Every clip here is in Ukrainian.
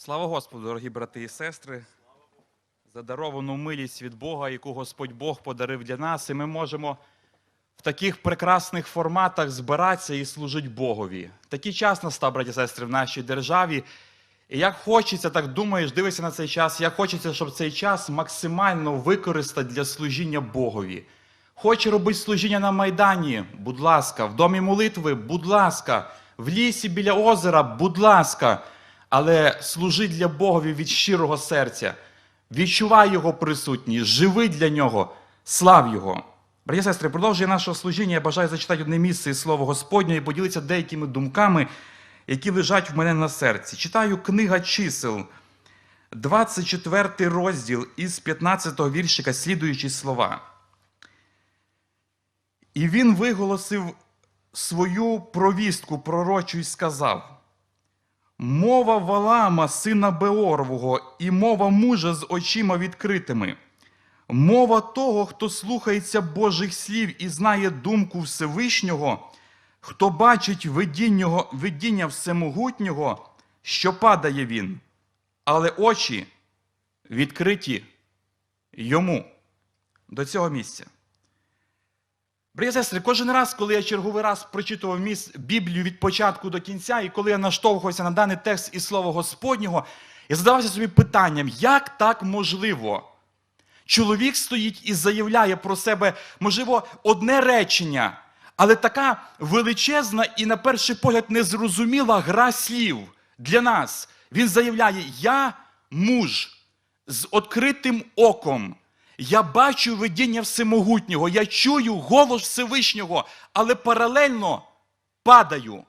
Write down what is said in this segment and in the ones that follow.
Слава Господу, дорогі брати і сестри, за даровану милість від Бога, яку Господь Бог подарив для нас, і ми можемо в таких прекрасних форматах збиратися і служити Богові. Такий час настав, браті сестри, в нашій державі. І як хочеться, так думаєш, дивишся на цей час, як хочеться, щоб цей час максимально використати для служіння Богові. Хоче робити служіння на Майдані, будь ласка, в домі молитви, будь ласка, в лісі біля озера, будь ласка, але служи для Богові від щирого серця. Відчувай Його присутність, живи для Нього, слав Його. Браті сестри, продовжує наше служіння. Я бажаю зачитати одне місце із Слова Господнього і поділитися деякими думками, які лежать в мене на серці. Читаю книга чисел, 24 розділ із 15 го віршика, слідуючі слова. І він виголосив свою провістку пророчу і сказав: Мова Валама, сина Беорового, і мова мужа з очима відкритими, мова того, хто слухається Божих слів і знає думку Всевишнього, хто бачить видіння, всемогутнього, що падає він, але очі відкриті йому. До цього місця. Браття сестри, кожен раз, коли я черговий раз прочитував Біблію від початку до кінця, і коли я наштовхувався на даний текст із Слова Господнього, я задавався собі питанням, як так можливо? Чоловік стоїть і заявляє про себе, можливо, одне речення, але така величезна і, на перший погляд, незрозуміла гра слів для нас. Він заявляє: Я муж з відкритим оком. Я бачу видіння всемогутнього, я чую голос Всевишнього, але паралельно падаю.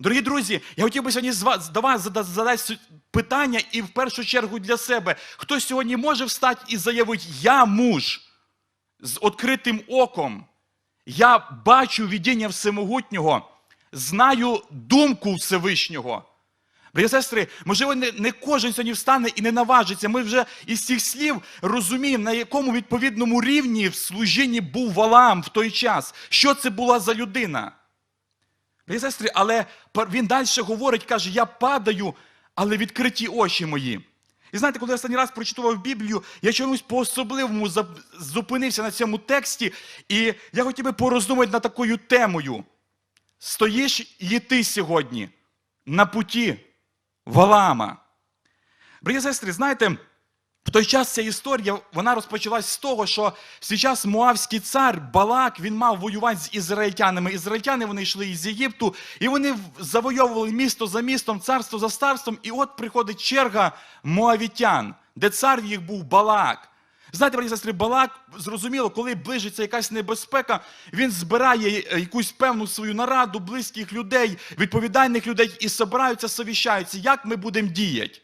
Дорогі друзі, я хотів би сьогодні до вас задати питання і в першу чергу для себе. Хто сьогодні може встати і заявити, я муж з відкритим оком, я бачу видіння всемогутнього, знаю думку Всевишнього. Браття сестри, можливо, не, не кожен сьогодні встане і не наважиться. Ми вже із цих слів розуміємо, на якому відповідному рівні в служінні був Валаам в той час. Що це була за людина? Браття сестри, але він далі говорить, каже, я падаю, але відкриті очі мої. І знаєте, коли я останній раз прочитував Біблію, я чомусь по-особливому зупинився на цьому тексті, і я хотів би пороздумати над такою темою. Стоїш і ти сьогодні на путі Валаама. Брі сестри, знаєте, в той час ця історія вона розпочалась з того, що зараз Моавський цар Балак він мав воювати з ізраїльтянами. Ізраїльтяни вони йшли із Єгипту, і вони завойовували місто за містом, царство за царством. І от приходить черга моавітян, де цар їх був Балак. Знаєте, браті і сестри, Балак, зрозуміло, коли ближиться якась небезпека, він збирає якусь певну свою нараду близьких людей, відповідальних людей і собираються, совіщаються, як ми будемо діяти.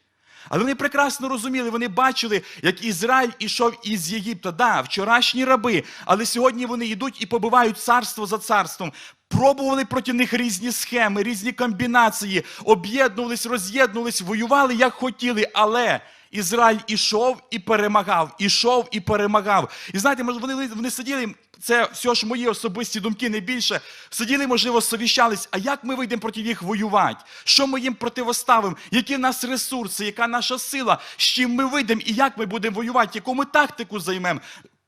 Але вони прекрасно розуміли, вони бачили, як Ізраїль ішов із Єгипта. Да, вчорашні раби, але сьогодні вони йдуть і побивають царство за царством. Пробували проти них різні схеми, різні комбінації, об'єднувались, роз'єднувались, воювали як хотіли, але Ізраїль ішов і перемагав, ішов і перемагав. І знаєте, може, вони, вони сиділи, це все ж мої особисті думки, не більше. Сиділи, можливо, совіщались, а як ми вийдемо проти них воювати? Що ми їм противоставимо? Які в нас ресурси, яка наша сила, з чим ми вийдемо і як ми будемо воювати, яку ми тактику займемо?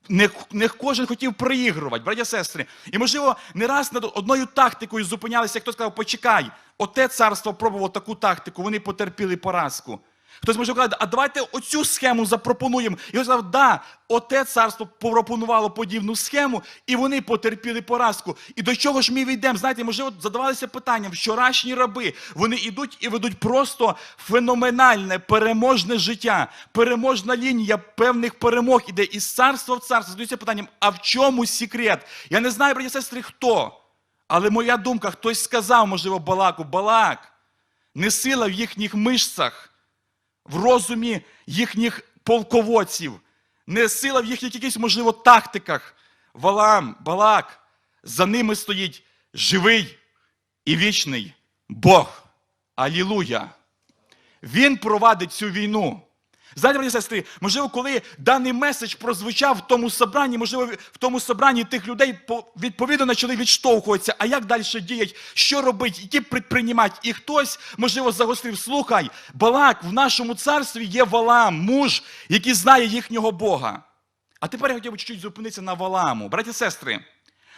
Не, не кожен хотів проігрувати, браття сестри. І, можливо, не раз над одною тактикою зупинялися, хто сказав, почекай, оте царство пробувало таку тактику, вони потерпіли поразку. Хтось може казати, а давайте оцю схему запропонуємо. І він сказав, да, оте царство пропонувало подібну схему, і вони потерпіли поразку. І до чого ж ми війдемо? Знаєте, можливо, задавалися питанням, вчорашні раби, вони йдуть і ведуть просто феноменальне, переможне життя, переможна лінія певних перемог іде із царства в царство. Задаються питанням, а в чому секрет? Я не знаю, браті сестри, хто. Але моя думка, хтось сказав, можливо, Балаку, Балак, не сила в їхніх мишцях в розумі їхніх полководців, не сила в їхніх якихось, можливо, тактиках. Валам, Балак, за ними стоїть живий і вічний Бог. Алілуя! Він провадить цю війну. Знаєте, брати сестри, можливо, коли даний меседж прозвучав в тому собранні, можливо, в тому собранні тих людей відповідно почали відштовхуватися, а як далі діять, що робити, які предприймати. І хтось, можливо, загострив, слухай, Балак, в нашому царстві є Валам, муж, який знає їхнього Бога. А тепер я хотів би чуть-чуть зупинитися на Валаму. Браті і сестри,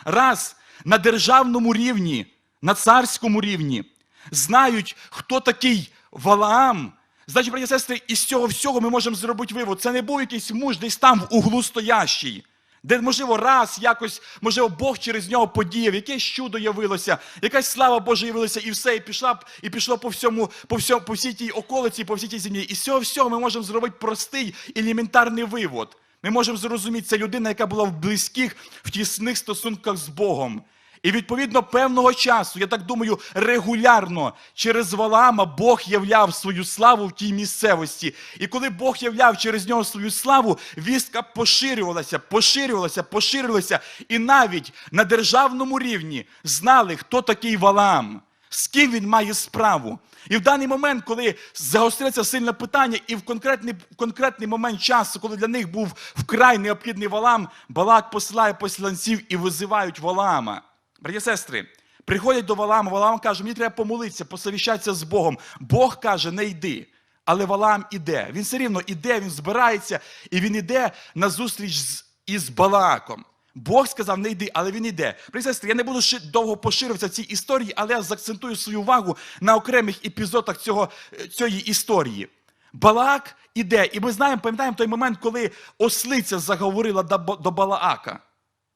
раз на державному рівні, на царському рівні знають, хто такий Валаам, значить, браті і сестри, із цього всього ми можемо зробити вивод. Це не був якийсь муж десь там в углу стоящий. Де, можливо, раз якось, можливо, Бог через нього подіяв, якесь чудо явилося, якась слава Божа явилася, і все, і пішла б- і пішло по всьому, по всьому, по всій тій околиці, по всій тій землі. І з цього всього ми можемо зробити простий елементарний вивод. Ми можемо зрозуміти, це людина, яка була в близьких, в тісних стосунках з Богом. І відповідно певного часу, я так думаю, регулярно через Валаама Бог являв свою славу в тій місцевості. І коли Бог являв через нього свою славу, вістка поширювалася, поширювалася, поширювалася. І навіть на державному рівні знали, хто такий Валаам, з ким він має справу. І в даний момент, коли загостриться сильне питання, і в конкретний, в конкретний момент часу, коли для них був вкрай необхідний Валам, Балак посилає посланців і визивають Валаама. Браті сестри, приходять до Валаама, Валаам каже, мені треба помолитися, посовіщатися з Богом. Бог каже, не йди. Але Валаам іде. Він все рівно іде, він збирається, і він іде на зустріч з, із Балааком. Бог сказав, не йди, але він іде. Сестри, я не буду ще довго поширюватися цій історії, але я заакцентую свою увагу на окремих епізодах цього, е, цієї історії. Балаак іде, і ми знаємо, пам'ятаємо той момент, коли ослиця заговорила до Балаака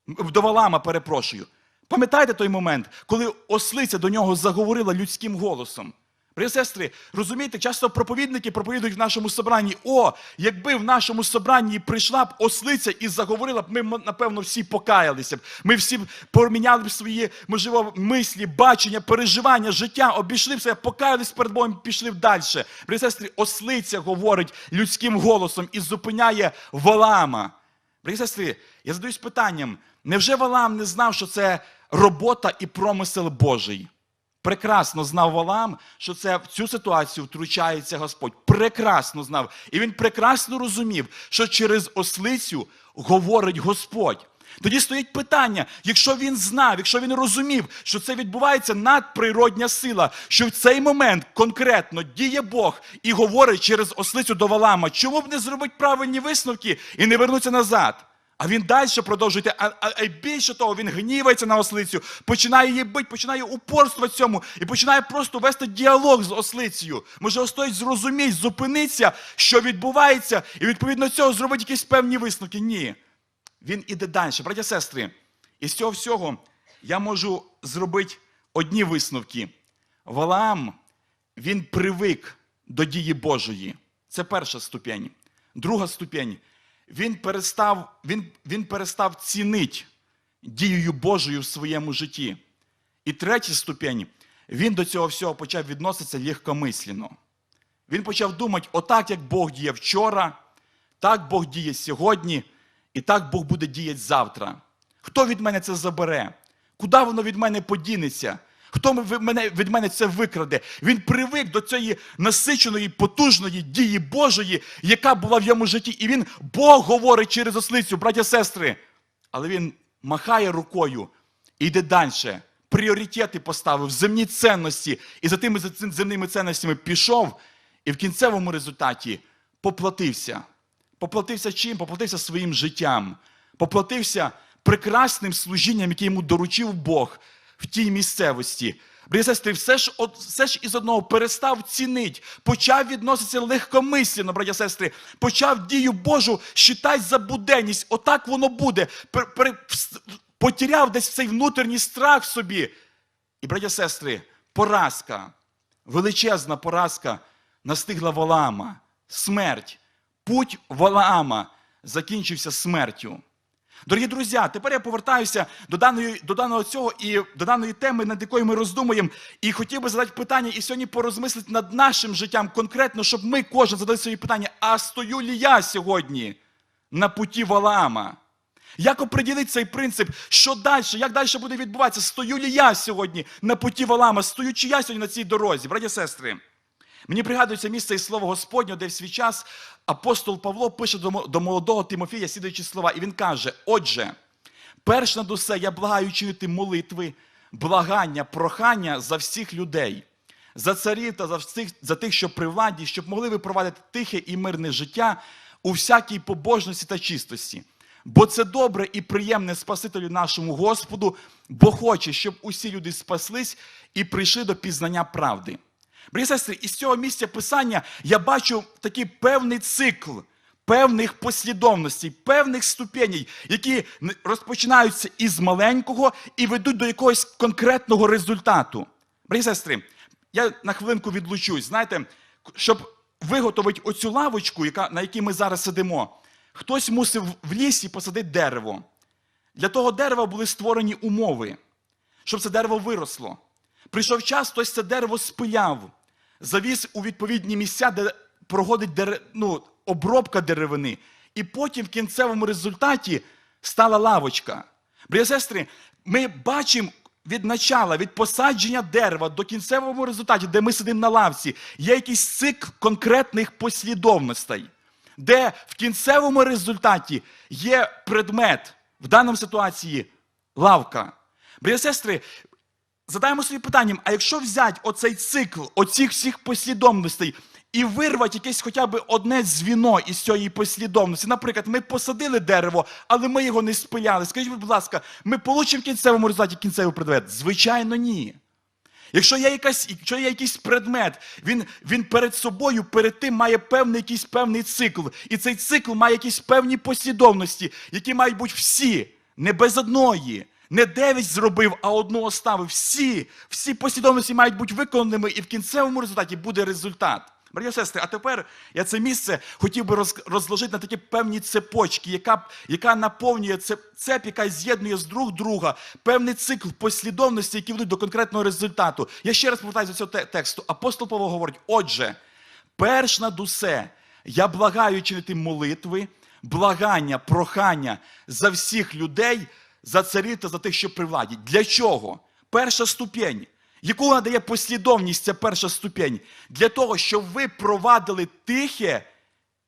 до Валама, перепрошую. Пам'ятаєте той момент, коли ослиця до нього заговорила людським голосом? Брати і сестри, розумієте, часто проповідники проповідують в нашому собранні: о, якби в нашому собранні прийшла б ослиця і заговорила б, ми, напевно, всі покаялися б. Ми всі поміняли б свої, можливо, мислі, бачення, переживання, життя, обійшли б себе, покаялись перед Богом, пішли б далі. Брати і сестри, ослиця говорить людським голосом і зупиняє Валама. Брати і сестри, я задаюсь питанням: невже Валам не знав, що це робота і промисел Божий? Прекрасно знав Валам, що це в цю ситуацію втручається Господь. Прекрасно знав. І він прекрасно розумів, що через ослицю говорить Господь. Тоді стоїть питання: якщо він знав, якщо він розумів, що це відбувається надприродня сила, що в цей момент конкретно діє Бог і говорить через ослицю до Валама, чому б не зробити правильні висновки і не вернутися назад? А він далі продовжує, а, а, а більше того, він гнівається на ослицю, починає її бити, починає упорствувати цьому і починає просто вести діалог з ослицею. Може, стоїть зрозуміти, зупинитися, що відбувається, і відповідно цього зробити якісь певні висновки. Ні. Він іде далі. Браття сестри, із цього всього я можу зробити одні висновки. Валаам, він привик до дії Божої. Це перша ступень. Друга ступень. Він перестав, він, він перестав цінити дією Божою в своєму житті. І третя ступень, він до цього всього почав відноситися легкомислено. Він почав думати, отак, як Бог діє вчора, так Бог діє сьогодні, і так Бог буде діяти завтра. Хто від мене це забере? Куди воно від мене подінеться? Хто від мене це викраде? Він привик до цієї насиченої, потужної дії Божої, яка була в йому житті. І він Бог говорить через ослицю, браття сестри. Але він махає рукою і йде далі. Пріоритети поставив, земні цінності, і за тими земними цінностями пішов, і в кінцевому результаті поплатився. Поплатився чим? Поплатився своїм життям. Поплатився прекрасним служінням, яке йому доручив Бог в тій місцевості. Брати і сестри, все ж, от, все ж із одного перестав цінить, почав відноситися легкомислено, браття сестри, почав дію Божу считати за буденність. Отак воно буде. Пер, пер, потеряв десь цей внутрішній страх в собі. І, браття сестри, поразка, величезна поразка настигла Валаама. Смерть. Путь Валаама закінчився смертю. Дорогі друзі, тепер я повертаюся до даної, до даного цього і до даної теми, над якою ми роздумуємо. І хотів би задати питання і сьогодні порозмислити над нашим життям конкретно, щоб ми кожен задали собі питання: а стою лі я сьогодні на путі Валаама? Як оприділити цей принцип? Що далі? Як далі буде відбуватися? Стою лі я сьогодні на путі Валаама? Стою чи я сьогодні на цій дорозі, браті сестри? Мені пригадується місце і слово Господнє, де в свій час апостол Павло пише до до молодого Тимофія слідуючі слова, і він каже: Отже, перш над усе я благаю чинити молитви, благання, прохання за всіх людей, за царів та за всіх, за тих, що при владі, щоб могли ви провадити тихе і мирне життя у всякій побожності та чистості. Бо це добре і приємне Спасителю нашому Господу, бо хоче, щоб усі люди спаслись і прийшли до пізнання правди. Брати і сестри, із цього місця писання я бачу такий певний цикл, певних послідовностей, певних ступеней, які розпочинаються із маленького і ведуть до якогось конкретного результату. Брати і сестри, я на хвилинку відлучусь. Знаєте, щоб виготовити оцю лавочку, на якій ми зараз сидимо, хтось мусив в лісі посадити дерево. Для того дерева були створені умови, щоб це дерево виросло. Прийшов час, хтось це дерево спиляв, завіз у відповідні місця, де проходить дере... ну, обробка деревини. І потім в кінцевому результаті стала лавочка. Брати і сестри, ми бачимо від начала, від посадження дерева до кінцевого результаті, де ми сидимо на лавці, є якийсь цикл конкретних послідовностей, де в кінцевому результаті є предмет, в даному ситуації лавка. Брати і сестри, задаємо собі питанням, а якщо взяти оцей цикл, оцих всіх послідовностей і вирвати якесь хоча б одне дзвіно із цієї послідовності. Наприклад, ми посадили дерево, але ми його не спиляли. Скажіть, будь ласка, ми получимо в кінцевому результаті кінцевий предмет? Звичайно, ні. Якщо є, якась, якщо є якийсь предмет, він, він перед собою, перед тим має певний якийсь певний цикл. І цей цикл має якісь певні послідовності, які мають бути всі, не без одної. Не дев'ять зробив, а одну оставив. Всі, всі послідовності мають бути виконаними, і в кінцевому результаті буде результат. Браті сестри, а тепер я це місце хотів би розложити на такі певні цепочки, яка, яка наповнює цеп, цеп, яка з'єднує з друг друга, певний цикл послідовності, які ведуть до конкретного результату. Я ще раз повертаюся до цього тексту. Апостол Павло говорить: отже, перш над усе, я благаю чинити молитви, благання, прохання за всіх людей, за царів та за тих, що при владі. Для чого? Перша ступень. Яку надає послідовність ця перша ступень? Для того, щоб ви провадили тихе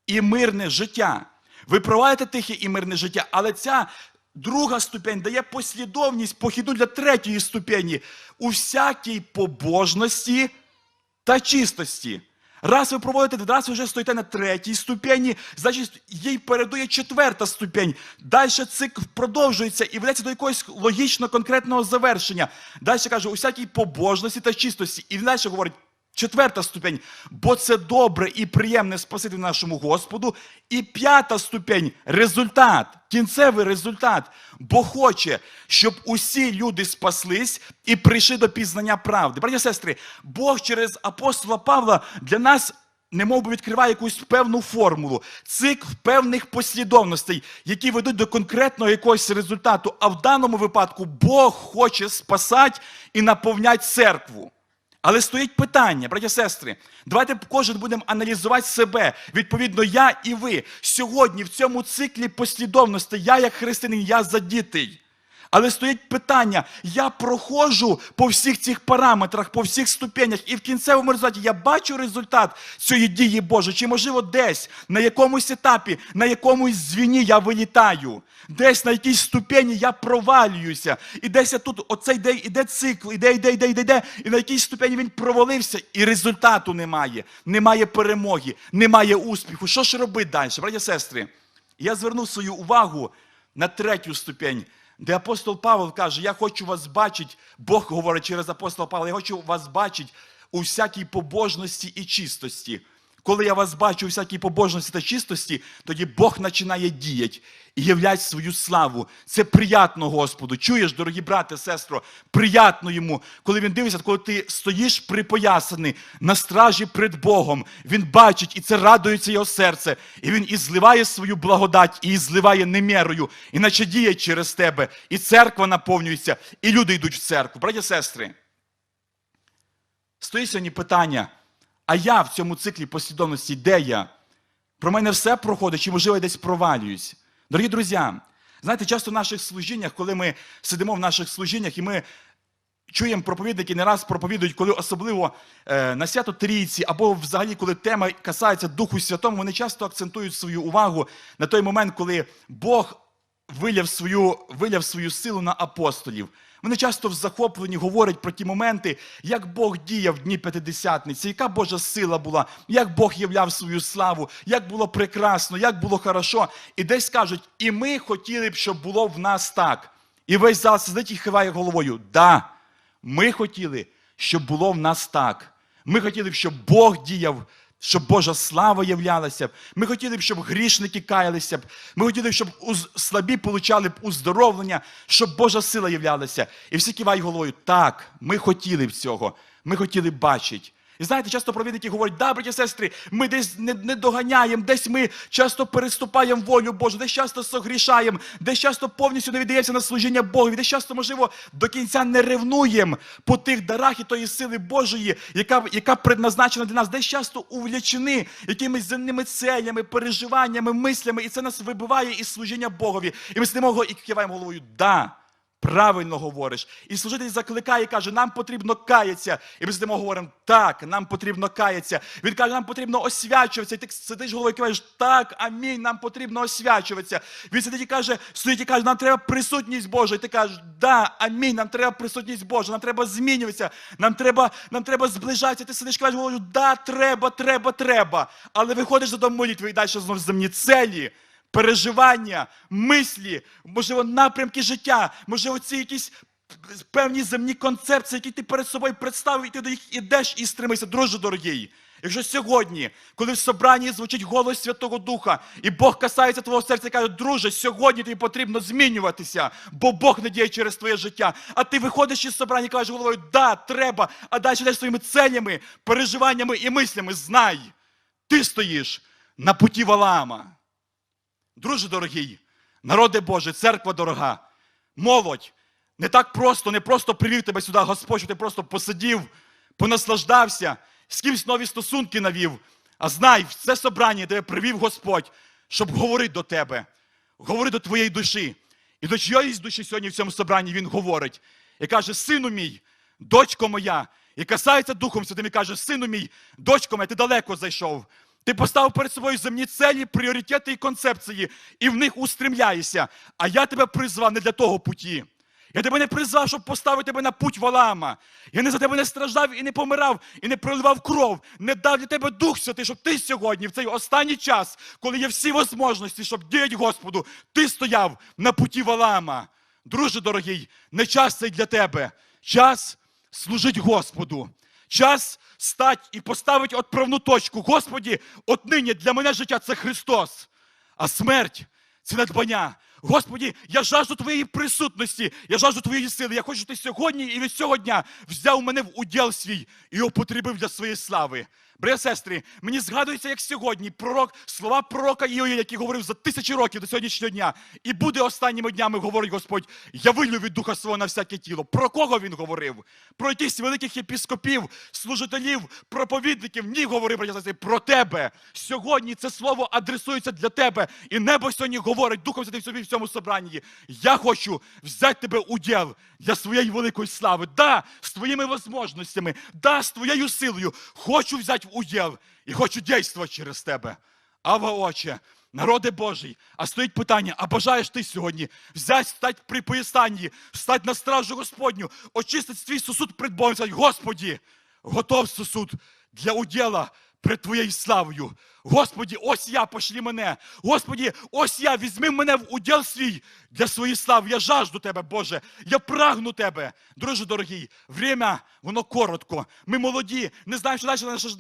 і мирне життя. Ви провадите тихе і мирне життя, але ця друга ступень дає послідовність похідну для третьої ступені у всякій побожності та чистості. Раз ви проводите, раз ви вже стоїте на третій ступені, значить їй передує четверта ступень. Далі цикл продовжується і ведеться до якогось логічно конкретного завершення. Далі каже, у всякій побожності та чистості. І далі говорить, четверта ступень, бо це добре і приємне спасити нашому Господу. І п'ята ступень результат, кінцевий результат. Бо хоче, щоб усі люди спаслись і прийшли до пізнання правди. Браті сестри, Бог через апостола Павла для нас немов би відкриває якусь певну формулу, цикл певних послідовностей, які ведуть до конкретного якогось результату. А в даному випадку Бог хоче спасати і наповняти церкву. Але стоїть питання, браті і сестри, давайте кожен будемо аналізувати себе. Відповідно, я і ви сьогодні в цьому циклі послідовності, я як християнин, я задітий. Але стоїть питання: я проходжу по всіх цих параметрах, по всіх ступенях, і в кінцевому результаті я бачу результат цієї дії Божої. Чи можливо десь на якомусь етапі, на якомусь звіні я вилітаю, десь на якійсь ступені я провалююся, і десь я тут оцей іде, іде цикл, іде, іде, іде, іде, іде, і на якійсь ступені він провалився, і результату немає, немає перемоги, немає успіху. Що ж робити далі, браті сестри? Я звернув свою увагу на третю ступень, де апостол Павел каже: Я хочу вас бачити, Бог говорить через апостола Павла, я хочу вас бачити у всякій побожності і чистості. Коли я вас бачу у всякій побожності та чистості, тоді Бог починає діяти і являть свою славу. Це приятно Господу. Чуєш, дорогі брати, сестро, приятно йому, коли він дивиться, коли ти стоїш припоясаний на стражі перед Богом. Він бачить, і це радується його серце. І він і зливає свою благодать, і зливає немірою, іначе діє через тебе. І церква наповнюється, і люди йдуть в церкву. Браті і сестри, стоїть сьогодні питання. А я в цьому циклі послідовності, де я? Про мене все проходить, чи можливо я десь провалююсь? Дорогі друзі, знаєте, часто в наших служіннях, коли ми сидимо в наших служіннях і ми чуємо проповідники не раз проповідують, коли особливо е, на свято Трійці, або взагалі, коли тема касається Духу Святому, вони часто акцентують свою увагу на той момент, коли Бог виляв свою, виляв свою силу на апостолів. Вони часто в захопленні говорять про ті моменти, як Бог діяв в дні П'ятидесятниці, яка Божа сила була, як Бог являв свою славу, як було прекрасно, як було хорошо. І десь кажуть, і ми хотіли б, щоб було в нас так. І весь зал сидить і хиває головою. Да, ми хотіли, щоб було в нас так. Ми хотіли б, щоб Бог діяв, щоб Божа слава являлася. Ми хотіли б, щоб грішники каялися б. Ми хотіли б, щоб слабі получали б уздоровлення, щоб Божа сила являлася. І всі кивають головою. Так, ми хотіли б цього. Ми хотіли б бачити. І знаєте, часто провідники говорять, да, браті сестри, ми десь не, не доганяємо, десь ми часто переступаємо волю Божу, десь часто согрішаємо, десь часто повністю не віддаємося на служіння Богові, десь часто, можливо, до кінця не ревнуємо по тих дарах і тої сили Божої, яка, яка предназначена для нас, десь часто увлічені якимись земними целями, переживаннями, мислями, і це нас вибиває із служіння Богові. І ми сидимо і киваємо головою, да. Правильно говориш. І служитель закликає і каже, нам потрібно каятися. І ми сидимо говоримо, так, нам потрібно каятися. Він каже, нам потрібно освячуватися. І ти сидиш головою і кажеш, так, амінь, нам потрібно освячуватися. Він сидить і каже, стоїть і каже, нам треба присутність Божа. І ти кажеш, да, амінь, нам треба присутність Божа, нам треба змінюватися, нам треба, нам треба зближатися. Ти сидиш і кажеш головою, да, треба, треба, треба. Але виходиш додому молитви і далі знову земні целі переживання, мислі, можливо, напрямки життя, можливо, ці якісь певні земні концепції, які ти перед собою представив, і ти до них ідеш і стримайся, друже дорогий. Якщо сьогодні, коли в собранні звучить голос Святого Духа, і Бог касається твого серця і каже, друже, сьогодні тобі потрібно змінюватися, бо Бог не діє через твоє життя. А ти виходиш із собрання і кажеш головою, да, треба, а далі йдеш своїми целями, переживаннями і мислями. Знай, ти стоїш на путі Валаама. Друже дорогий, народе Боже, церква дорога, молодь, не так просто, не просто привів тебе сюди Господь, що ти просто посидів, понаслаждався, з кимсь нові стосунки навів. А знай, в це собрання тебе привів Господь, щоб говорити до тебе, говорити до твоєї душі. І до чиєїсь душі сьогодні в цьому собранні він говорить і каже: Сину мій, дочко моя, і касається Духом Святим і каже: Сину мій, дочко моя, ти далеко зайшов. Ти поставив перед собою земні целі, пріоритети і концепції, і в них устремляєшся. А я тебе призвав не для того путі. Я тебе не призвав, щоб поставити тебе на путь Валаама. Я не за тебе не страждав і не помирав, і не проливав кров, не дав для тебе Дух Святий, щоб ти сьогодні, в цей останній час, коли є всі можливості, щоб діяти Господу, ти стояв на путі Валаама. Друже дорогий, не час цей для тебе. Час служить Господу. Час стать і поставити отправну точку. Господі, отнині для мене життя це Христос, а смерть це надбання. Господі, я жажду Твоєї присутності, я жажду Твоєї сили. Я хочу, щоб ти сьогодні і від цього дня взяв мене в уділ свій і употребив для своєї слави. Браття, сестри, мені згадується, як сьогодні пророк, слова пророка Іоїля, який говорив за тисячі років до сьогоднішнього дня. І буде останніми днями, говорить Господь, я вилю від духа свого на всяке тіло. Про кого він говорив? Про якихось великих єпіскопів, служителів, проповідників. Ні, говорив браття, сестри, про тебе. Сьогодні це слово адресується для тебе. І небо сьогодні говорить Духом Святим собі в цьому собранні. Я хочу взяти тебе уділ для своєї великої слави. Да, з твоїми можливостями, да, з твоєю силою. Хочу взяти уділ і хочу дійствувати через тебе. Ава, Отче, народи Божий, а стоїть питання, а бажаєш ти сьогодні взяти, стати при поїстанні, стати на стражу Господню, очистити свій сосуд пред Богом, сказати, Господі, готов сосуд для уділа перед Твоєю славою. Господі, ось я, пошлі мене. Господі, ось я, візьми мене в уділ свій для своєї слави. Я жажду тебе, Боже. Я прагну тебе. Друже дорогий, время, воно коротко. Ми молоді, не знаємо, що далі нас,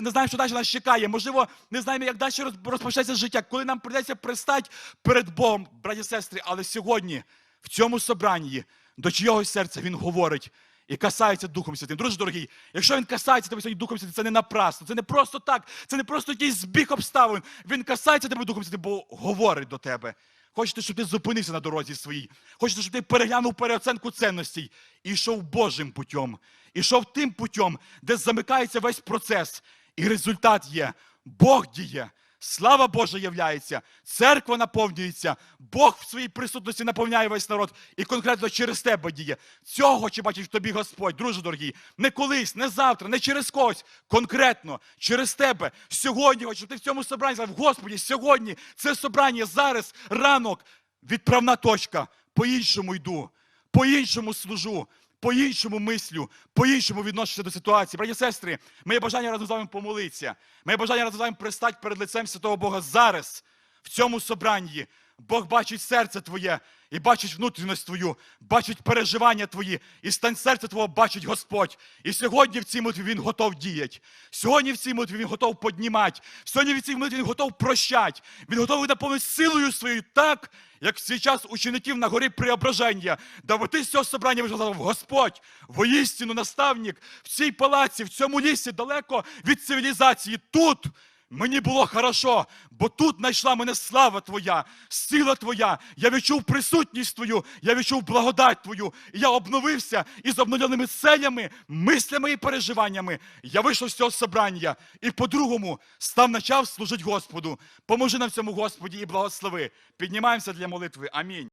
не знаємо, що далі нас чекає. Можливо, не знаємо, як далі роз- розпочнеться життя, коли нам прийдеться пристати перед Богом, браті і сестри. Але сьогодні, в цьому собранні, до чийогось серця він говорить і касається Духом Святим. Друже дорогий, якщо він касається тебе сьогодні Духом Святим, це не напрасно, це не просто так, це не просто якийсь збіг обставин. Він касається тебе Духом Святим, бо говорить до тебе. Хочете, щоб ти зупинився на дорозі своїй. Хочете, щоб ти переглянув переоценку цінностей і йшов Божим путем. Ішов тим путем, де замикається весь процес. І результат є. Бог діє, слава Божа являється, церква наповнюється, Бог в своїй присутності наповняє весь народ і конкретно через тебе діє. Цього хоче бачить в тобі Господь, друже дорогий. Не колись, не завтра, не через когось. Конкретно через тебе. Сьогодні, хочу, ти в цьому собранні сказав, Господі, сьогодні це собрання, зараз, ранок, відправна точка. По-іншому йду, по-іншому служу, по-іншому мислю, по-іншому відношуся до ситуації. Браті і сестри, моє бажання разом з вами помолитися. Моє бажання разом з вами пристати перед лицем Святого Бога зараз, в цьому собранні. Бог бачить серце твоє і бачить внутрішність твою, бачить переживання твої, і стан серця твого бачить Господь. І сьогодні в цій молитві Він готов діяти. Сьогодні в цій молитві Він готов піднімати. Сьогодні в цій молитві Він готов прощати. Він готовий наповнити силою своєю так, як в свій час учеників на горі Преображення. Да ти з цього собрання вийшов, Господь, воістину наставник в цій палаці, в цьому лісі, далеко від цивілізації. Тут Мені було хорошо, бо тут знайшла мене слава Твоя, сила Твоя. Я відчув присутність Твою, я відчув благодать Твою. І я обновився із обновленими селями, мислями і переживаннями. Я вийшов з цього собрання і по-другому став начав служити Господу. Поможи нам цьому Господі і благослови. Піднімаємося для молитви. Амінь.